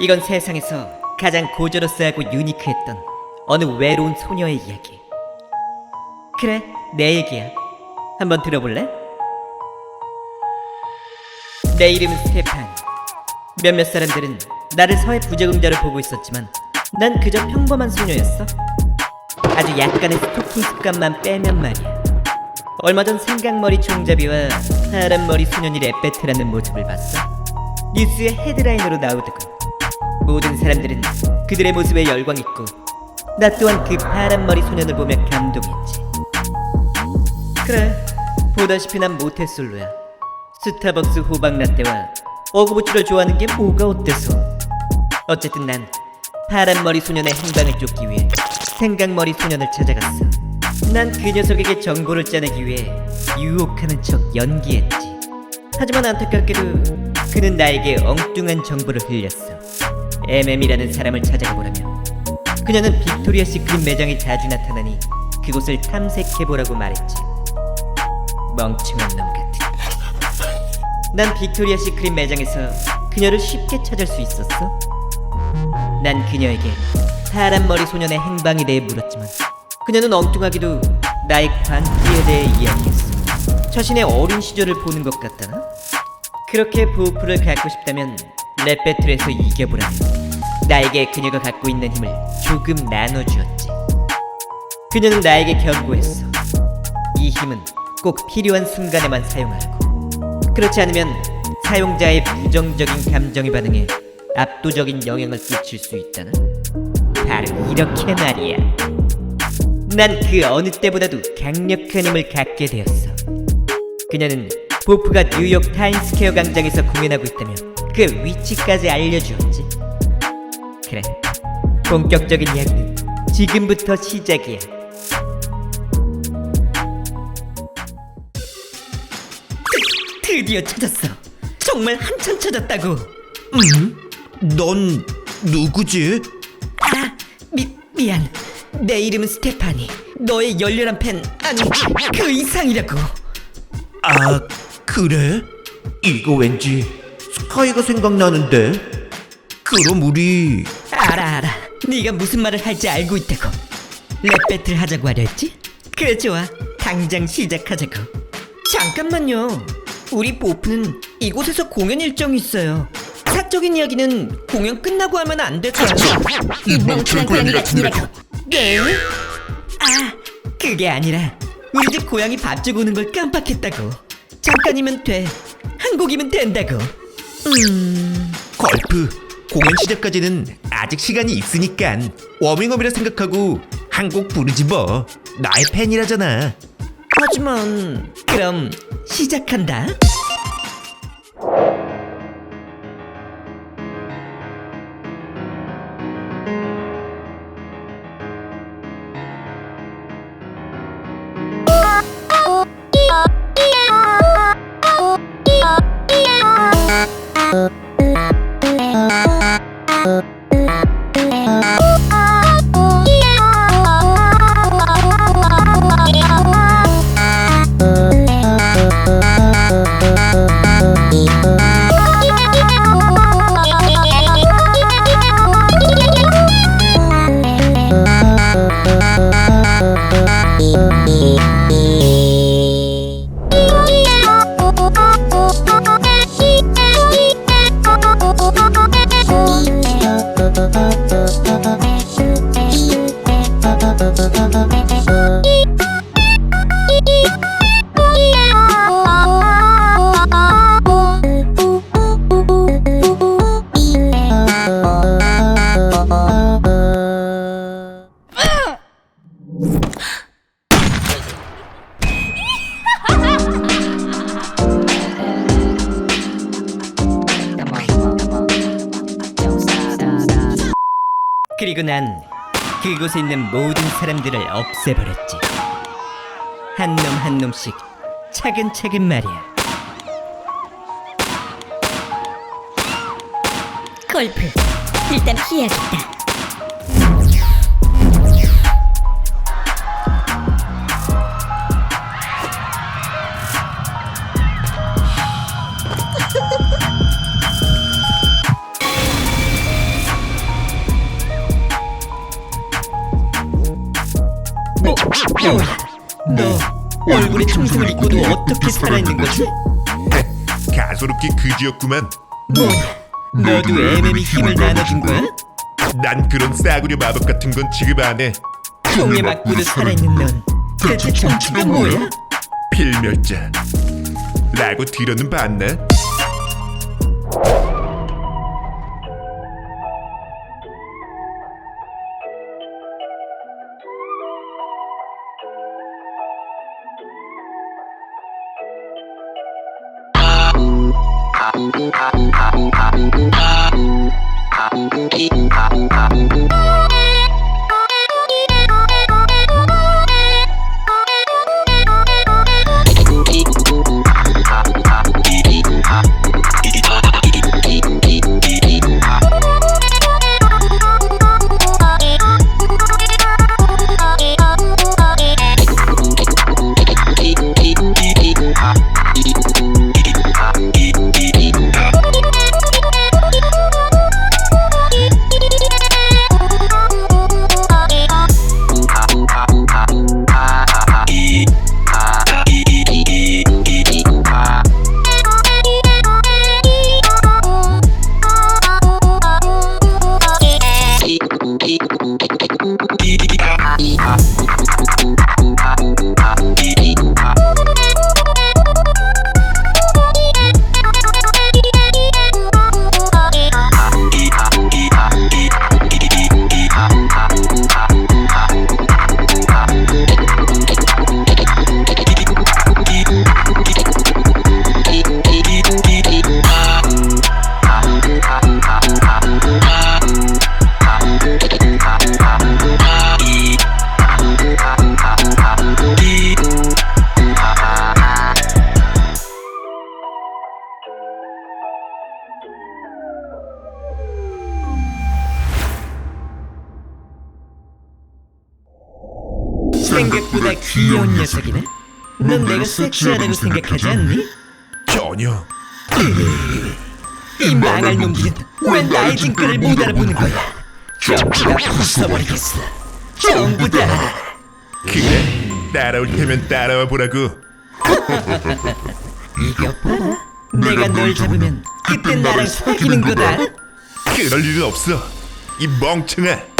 이건 세상에서 가장 고저러스하고 유니크했던 어느 외로운 소녀의 이야기. 그래, 내 얘기야. 한번 들어볼래? 내 이름은 스테판. 몇몇 사람들은 나를 사회 부적응자로 보고 있었지만 난 그저 평범한 소녀였어. 아주 약간의 스토킹 습관만 빼면 말이야. 얼마 전 생강머리 총잡이와 파란머리 소년이 랩 배틀하는 모습을 봤어. 뉴스의 헤드라인으로 나오더군. 모든 사람들은 그들의 모습에 열광했고 나 또한 그 파란 머리 소년을 보며 감동했지. 그래, 보다시피 난 모태솔로야. 스타벅스 호박 라떼와 어구부츠를 좋아하는 게 뭐가 어때서? 어쨌든 난 파란 머리 소년의 행방을 쫓기 위해 생강머리 소년을 찾아갔어. 난 그 녀석에게 정보를 짜내기 위해 유혹하는 척 연기했지. 하지만 안타깝게도 그는 나에게 엉뚱한 정보를 흘렸어. MM이라는 사람을 찾아가 보라며. 그녀는 빅토리아 시크릿 매장에 자주 나타나니 그곳을 탐색해보라고 말했지. 멍청한 놈 같은. 난 빅토리아 시크릿 매장에서 그녀를 쉽게 찾을 수 있었어. 난 그녀에게 파란 머리 소년의 행방에 대해 물었지만 그녀는 엉뚱하게도 나의 관계에 대해 이야기했어. 자신의 어린 시절을 보는 것 같다나? 그렇게 부호프를 갖고 싶다면 랩 배틀에서 이겨보라며 나에게 그녀가 갖고 있는 힘을 조금 나눠주었지. 그녀는 나에게 경고했어. 이 힘은 꼭 필요한 순간에만 사용하라고. 그렇지 않으면 사용자의 부정적인 감정의 반응에 압도적인 영향을 끼칠 수 있다나? 바로 이렇게 말이야. 난 그 어느 때보다도 강력한 힘을 갖게 되었어. 그녀는 보프가 뉴욕 타임스퀘어 광장에서 공연하고 있다며 그 위치까지 알려주었지. 그래, 본격적인 이야기는 지금부터 시작이야. 드, 드디어 찾았어. 정말 한참 찾았다고. 넌 누구지? 아, 미, 미안. 내 이름은 스테파니. 너의 열렬한 팬 아니 그 이상이라고. 아, 그래? 이거 왠지 스카이가 생각나는데. 그럼 우리 알아 알아. 네가 무슨 말을 할지 알고 있다고. 랩 배틀 하자고 하려 했지? 그래 좋아. 당장 시작하자고. 잠깐만요. 우리 보프는 이곳에서 공연 일정이 있어요. 사적인 이야기는 공연 끝나고 하면 안 될까요? 이 멍청한 고양이 같은 이라고 네? 아, 그게 아니라 우리 집 고양이 밥 주고 오는 걸 깜빡했다고. 잠깐이면 돼. 한 곡이면 된다고. 음, 걸프 공연 시작까지는 아직 시간이 있으니까 워밍업이라 생각하고 한 곡 부르지 뭐. 나의 팬이라잖아. 하지만 그럼 시작한다. 그곳에 있는 모든 사람들을 없애버렸지. 한 놈 한 놈씩 차근차근 말이야. 걸프 일단 피해야겠다 뭐야? 너 얼굴에 총성을 입고도 어떻게 살아있는 거지? 가소롭게 그지였구만. 뭐야? 너도 MM이 힘을 나눠준 거야? 난 그런 싸구려 마법 같은 건 지급 안 해. 총에 맞고도 살아있는 넌 대체 정체가 뭐야? 필멸자. 라고 들어는 봤나? I 생각보다 귀여운 녀석이네. 넌 내가 섹시하다고 생각하지 않니? 전혀. 이 망할 놈들은 왜 나의 등가를 못 알아보는 거야? 전부 다 부숴버리겠어. 전부 다. 그래. 따라올 테면 따라와 보라고. 이것 봐라. 내가 널 잡으면 그때 나랑 사귀는 거다. 그럴 일은 없어. 이 멍청아.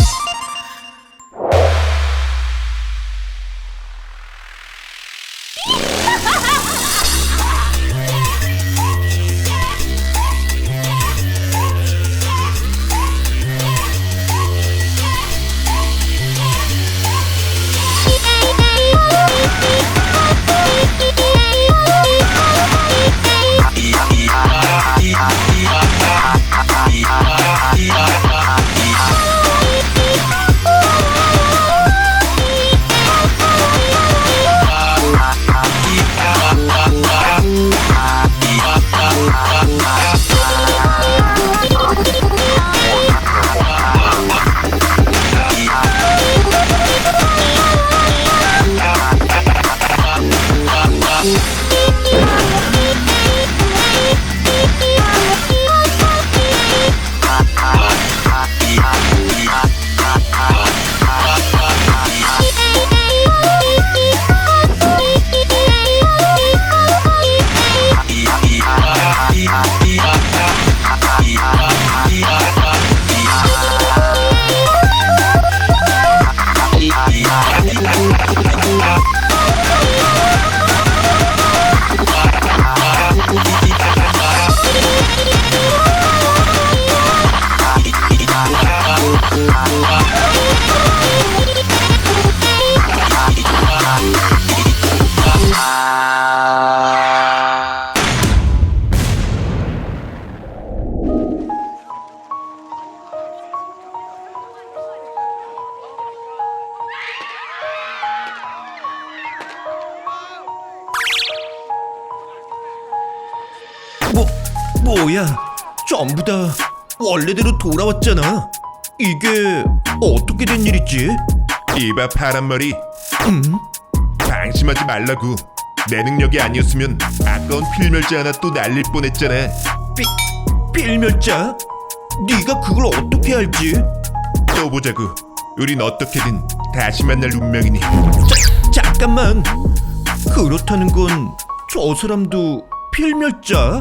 뭐야? 전부 다 원래대로 돌아왔잖아. 이게 어떻게 된 일이지? 이봐 파란머리. 음? 방심하지 말라고. 내 능력이 아니었으면 아까운 필멸자 하나 또 날릴 뻔했잖아. 필 필멸자? 네가 그걸 어떻게 알지? 또 보자고. 우린 어떻게든 다시 만날 운명이니 잠깐만. 그렇다는 건 저 사람도 필멸자?